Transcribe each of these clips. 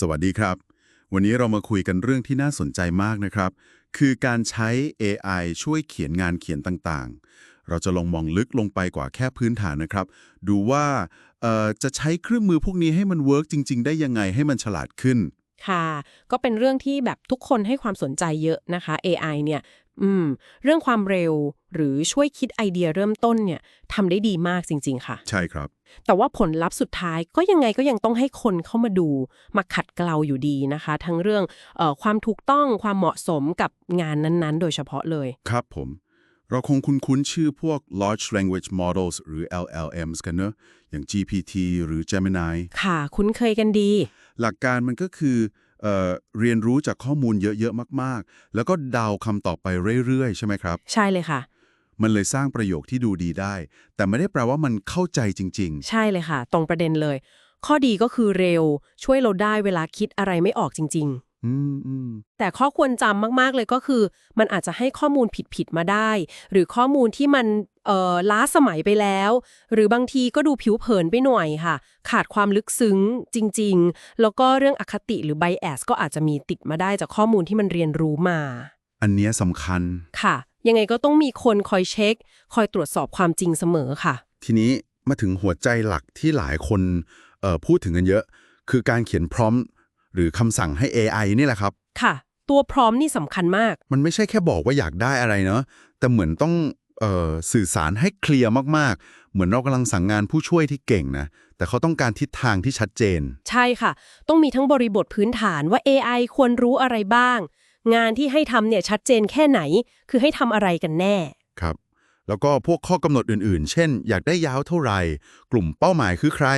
สวัสดีครับ วันนี้เรามาคุยกันเรื่องที่น่าสนใจมากนะครับ คือการใช้ AI ช่วยเขียนงานเขียนต่างๆ เราจะลองมองลึกลงไปกว่าแค่พื้นฐานนะครับ ดูว่าจะใช้เครื่องมือพวกนี้ให้มันเวิร์กจริง ๆ ได้ยังไงให้มันฉลาดขึ้นค่ะ ก็เป็นเรื่องที่แบบทุกคนให้ความสนใจเยอะนะคะ AI เนี่ย อืม เรื่องความเร็วหรือช่วยคิดไอเดียเริ่มต้นเนี่ยทำได้ดีมากจริง ๆ ค่ะ ใช่ครับ แต่ว่าผลลัพธ์สุดท้ายก็ยังไงก็ยังต้องให้คนเข้ามาดู มาขัดเกลาอยู่ดีนะคะ ทั้งเรื่องเออความถูกต้องความเหมาะสมกับงานนั้นๆ โดยเฉพาะเลย ครับผม เราคงคุ้นๆชื่อพวก large language models หรือ LLMs กันเนอะอย่าง GPT หรือ Gemini ค่ะ คุ้นเคยกันดี หลักการมันก็คือ เอ่อเรียนรู้จากข้อมูลเยอะๆมากๆ แล้วก็เดาคำตอบไปเรื่อยๆ ใช่ไหมครับ ใช่เลยค่ะ มันเลยสร้างประโยคที่ดูดีได้ แต่ไม่ได้แปลว่ามันเข้าใจจริงใช่เลยค่ะ ตรงประเด็นเลย ข้อดีก็คือเร็ว ช่วยเราได้เวลาคิดอะไรไม่ออกจริงๆๆอืมอืมแต่ข้อควรจำมากๆเลยก็คือ มันอาจจะให้ข้อมูลผิดๆมาได้ หรือข้อมูลที่มันเอ่อ ล้าสมัยไปแล้ว หรือบางทีก็ดูผิวเผินไปหน่อยค่ะ ขาดความลึกซึ้งจริง ๆ แล้วก็เรื่องอคติหรือ bias ก็อาจจะมีติดมาได้จากข้อมูลที่มันเรียนรู้มา อันเนี้ยสำคัญค่ะ ยังไงก็ต้องมีคนคอยเช็ค คอยตรวจสอบความจริงเสมอค่ะ ทีนี้มาถึงหัวใจหลักที่หลายคนเอ่อพูดถึงกันเยอะ คือการเขียนพร้อม หรือคำสั่งให้ AI นี่แหละครับ ค่ะ ตัวพร้อมนี่สำคัญมาก มันไม่ใช่แค่บอกว่าอยากได้อะไรเนาะแต่เหมือนต้องเอ่อ สื่อสารให้เคลียร์มากๆ เหมือนเรากำลังสั่งงานผู้ช่วยที่เก่งนะ แต่เขาต้องการทิศทางที่ชัดเจน ใช่ค่ะ ต้องมีทั้งบริบทพื้นฐานว่า AI ควรรู้อะไรบ้าง งานที่ให้ทำเนี่ยชัดเจนแค่ไหน คือให้ทำอะไรกันแน่ ครับ แล้วก็พวกข้อกำหนดอื่นๆ เช่น อยากได้ยาวเท่าไหร่ กลุ่มเป้าหมายคือใคร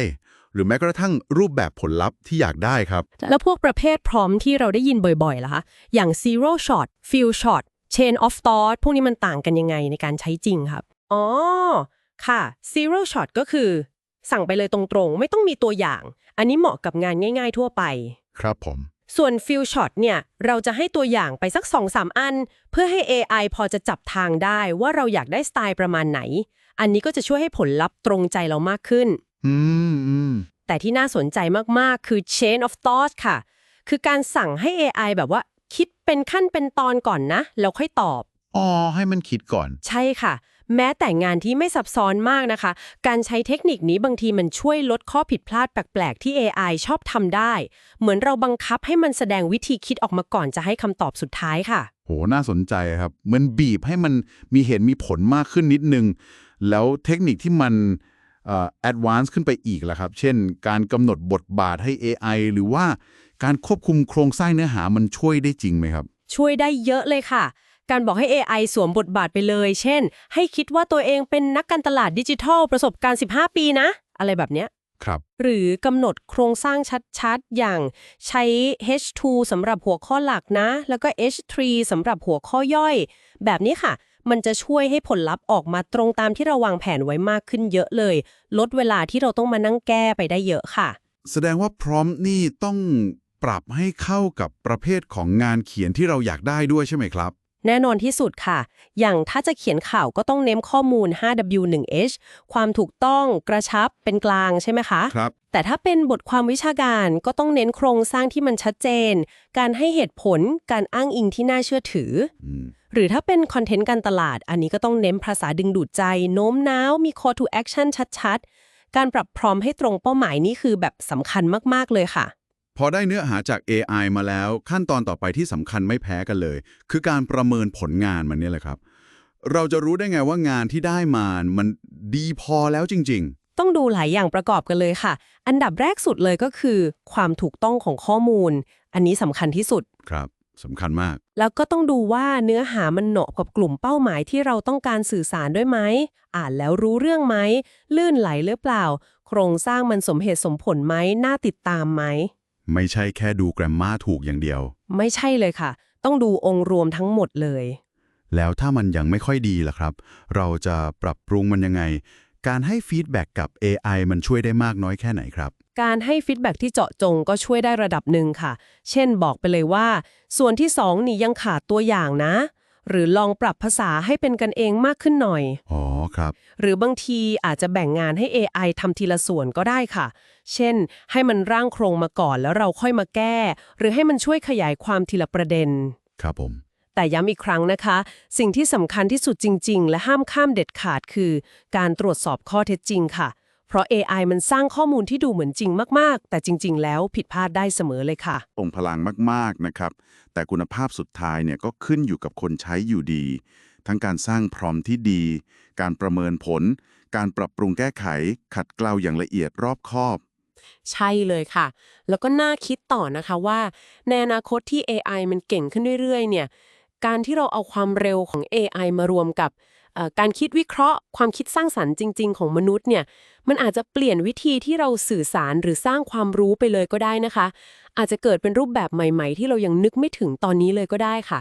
หรือแม้กระทั่งรูปแบบผลลัพธ์ที่อยากได้ครับ แล้วพวกประเภทพร้อมที่เราได้ยินบ่อยๆล่ะคะ อย่าง zero shot few shot chain of thought พวกนี้มันต่างกันยังไงในการใช้จริงครับ อ๋อ ค่ะ zero shot ก็คือ สั่งไปเลยตรงๆ ไม่ต้องมีตัวอย่าง อันนี้เหมาะกับงานง่าย ๆ ทั่วไป ครับผม ส่วน few shot เนี่ย เราจะให้ตัวอย่างไปสัก 2-3 อัน เพื่อให้ AI พอจะจับทางได้ว่าเราอยากได้สไตล์ประมาณไหน อันนี้ก็จะช่วยให้ผลลัพธ์ตรงใจเรามากขึ้น อืมอืมแต่ที่น่าสนใจมากๆ คือ chain of thought ค่ะ คือการสั่งให้ AI แบบว่าคิด เป็นขั้นเป็นตอนก่อนนะ แล้วค่อยตอบ อ๋อ ให้มันคิดก่อน ใช่ค่ะ แม้แต่งานที่ไม่ซับซ้อนมากนะคะ การใช้เทคนิคนี้บางทีมันช่วยลดข้อผิดพลาดแปลกๆ ที่ AI ชอบทำได้ เหมือนเราบังคับให้มันแสดงวิธีคิดออกมาก่อนจะให้คำตอบสุดท้ายค่ะ โห น่าสนใจครับเหมันบีบให้มันมีเหตุมีผลมากขึ้นนิดนึง แล้วเทคนิคที่มันเอ่อ advance ขึ้นไปอีกล่ะครับ เช่น การกำหนดบทบาทให้ AI หรือว่า การควบคุมโครงสร้างเนื้อหามันช่วยได้จริงไหมครับ ช่วยได้เยอะเลยค่ะ การบอกให้ AI สวมบทบาทไปเลย เช่น ให้คิดว่าตัวเองเป็นนักการตลาดดิจิทัล ประสบการณ์ 15 ปีนะ อะไรแบบเนี้ยครับ หรือกำหนดโครงสร้างชัดๆ อย่างใช้ H2 สำหรับหัวข้อหลักนะ แล้วก็ H3 สำหรับหัวข้อย่อย แบบนี้ค่ะ มันจะช่วยให้ผลลัพธ์ออกมาตรงตามที่เราวางแผนไว้มากขึ้นเยอะเลย ลดเวลาที่เราต้องมานั่งแก้ไปได้เยอะค่ะ แสดงว่าพร้อมนี่ต้อง ปรับให้เข้ากับประเภทของงานเขียนที่เราอยากได้ด้วยใช่ไหมครับ แน่นอนที่สุดค่ะ อย่างถ้าจะเขียนข่าวก็ต้องเน้นข้อมูล 5W1H ความถูกต้องกระชับเป็นกลางใช่ไหมคะ ครับ แต่ถ้าเป็นบทความวิชาการก็ต้องเน้นโครงสร้างที่มันชัดเจน การให้เหตุผล การอ้างอิงที่น่าเชื่อถืออืมหรือถ้าเป็นคอนเทนต์การตลาด อันนี้ก็ต้องเน้นภาษาดึงดูดใจ โน้มน้าว มี call to action ชัดๆ การปรับพร้อมให้ตรงเป้าหมายนี่คือแบบสำคัญมากๆเลยค่ะ พอได้เนื้อหาจาก AI มาแล้วขั้นตอนต่อไปที่สำคัญไม่แพ้กันเลย คือการประเมินผลงานมันเนี่ยแหละครับ เราจะรู้ได้ไงว่างานที่ได้มา มันดีพอแล้วจริงต้องดูหลายอย่างประกอบกันเลยค่ะ อันดับแรกสุดเลยก็คือ ความถูกต้องของข้อมูล อันนี้สำคัญที่สุดๆครับสำคัญมาก แล้วก็ต้องดูว่าเนื้อหามันเหมาะกับกลุ่มเป้าหมายที่เราต้องการสื่อสารด้วยไหม อ่านแล้วรู้เรื่องไหม ลื่นไหลหรือเปล่า โครงสร้างมันสมเหตุสมผลไหม น่าติดตามไหม ไม่ใช่แค่ดูแกรมมาถูกอย่างเดียว ไม่ใช่เลยค่ะ ต้องดูองค์รวมทั้งหมดเลย แล้วถ้ามันยังไม่ค่อยดีล่ะครับ เราจะปรับปรุงมันยังไง การให้ฟีดแบ็กกับ AI มันช่วยได้มากน้อยแค่ไหนครับ การให้ฟีดแบ็กที่เจาะจงก็ช่วยได้ระดับหนึ่งค่ะ เช่นบอกไปเลยว่า ส่วนที่ 2 นี่ยังขาดตัวอย่างนะ หรือลองปรับภาษาให้เป็นกันเองมากขึ้นหน่อย อ๋อครับ หรือบางทีอาจจะแบ่งงานให้ AI ทำทีละส่วนก็ได้ค่ะ เช่น ให้มันร่างโครงมาก่อนแล้วเราค่อยมาแก้ หรือให้มันช่วยขยายความทีละประเด็น ครับผม แต่ย้ำอีกครั้งนะคะ สิ่งที่สำคัญที่สุดจริง ๆ และห้ามข้ามเด็ดขาดคือ การตรวจสอบข้อเท็จจริงค่ะ เพราะ AI มันสร้างข้อมูลที่ดูเหมือนจริงมาก ๆ แต่จริง ๆ แล้วผิดพลาดได้เสมอเลยค่ะ องค์พลังมากๆนะครับ แต่คุณภาพสุดท้ายเนี่ยก็ขึ้นอยู่กับคนใช้อยู่ดี ทั้งการสร้างพร้อมที่ดี การประเมินผล การปรับปรุงแก้ไข ขัดเกลาอย่างละเอียดรอบคอบ ใช่เลยค่ะ แล้วก็น่าคิดต่อนะคะว่า ในอนาคตที่ AI มันเก่งขึ้นเรื่อย ๆ เนี่ย การที่เราเอาความเร็วของ AI มารวมกับเอ่อ การคิดวิเคราะห์ ความคิดสร้างสรรค์จริง ๆ ของมนุษย์เนี่ยมันอาจจะเปลี่ยนวิธีที่เราสื่อสารหรือสร้างความรู้ไปเลยก็ได้นะคะ อาจจะเกิดเป็นรูปแบบใหม่ ๆ ที่เรายังนึกไม่ถึงตอนนี้เลยก็ได้ค่ะ